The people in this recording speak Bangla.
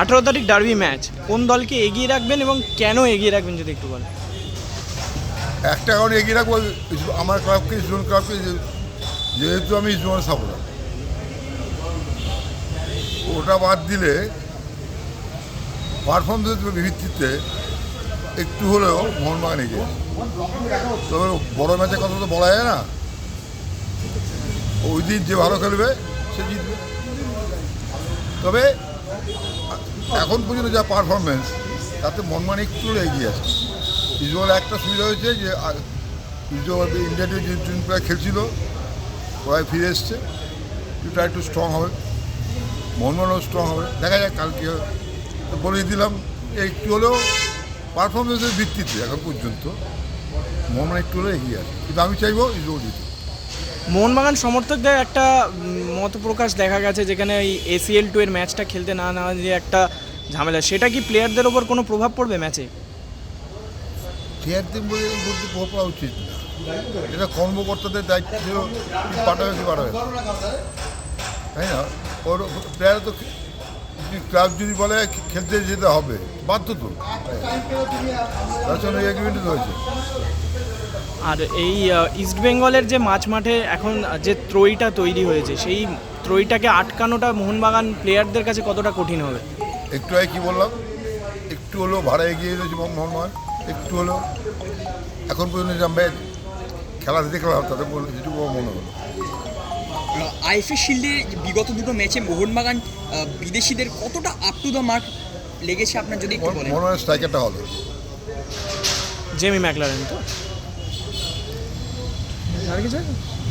আঠারো তারিখ ডার্বি ম্যাচ কোন দলকে এগিয়ে রাখবেন এবং কেন এগিয়ে রাখবেন যদি একটু বলেন? একটা কারণে এগিয়ে রাখব, আমার ক্লাবকে ইস্টবেঙ্গল ক্লাবকে যেহেতু আমি ইস্টবেঙ্গল সাপোর্টার। ওটা বাদ দিলে পারফরমেন্সের ভিত্তিতে একটু হলেও মোহনবাগান এগিয়ে। তবে বড় ম্যাচের কথা তো বলা যায় না। ওই দিন যে ভালো খেলবে, সে জিতবে। তবে এখন পর্যন্ত যা পারফরমেন্স তাতে মনমান একটু এগিয়ে আছে। ইসবল একটা সুবিধা হয়েছে যে ইসবল ইন্ডিয়া যে টিম প্রায় খেলছিল, ওরাই ফিরে এসছে। একটু একটু স্ট্রং হবে। মোহনবাগানও স্ট্রং হবে। দেখা যাক, কালকে তো বলেই দিলাম একটু হলেও পারফরমেন্সের ভিত্তিতে এখন পর্যন্ত মোহনবাগান একটু হলেও এগিয়ে আছে। কিন্তু আমি চাইব ইসবল জিতে। মোহনবাগান সমর্থকদের একটা মত প্রকাশ দেখা গেছে যেখানে এই এসিএল টু এর ম্যাচটা খেলতে না নেওয়া যে একটা ঝামেলা। সেটা কি প্লেয়ারদের ওপর কোনো প্রভাব পড়বে ম্যাচে প্লেয়ারদের বলতে প্রভাব পড়া উচিত না। এটা কর্মকর্তাদের দায়িত্ব পাঠাবে কি পাঠাবে। তাই না? ওর প্লেয়ার তো ক্লাব যদি বলে খেলতে যেতে হবে বাধ্য তো তার এগ্রিমেন্ট হয়েছে আর এই ইস্ট বেঙ্গলের যে মাঝ মাঠে এখন যে ত্রয়ীটা তৈরি হয়েছে সেই ত্রয়ীটাকে আটকানোটা মোহনবাগান প্লেয়ারদের কাছে কতটা কঠিন হবে? একটু আগে কী বললাম? একটু হলেও ভাড়া এগিয়ে রয়েছে মোহনবাগান একটু হলেও। এখন পর্যন্ত যে আমরা খেলা দেখলাম তাতে বলল যেটুকু মনে হলো। আইএফএ শিল্ডে বিগত দুটো ম্যাচে মোহনবাগান বিদেশিদের কতটা আপ টু দ্য মার্ক লেগেছে আপনার যদি একটু বলেন? মনে হয় স্ট্রাইকারটা হলো জেমি ম্যাকলারেন তো? আর কিছু আছে?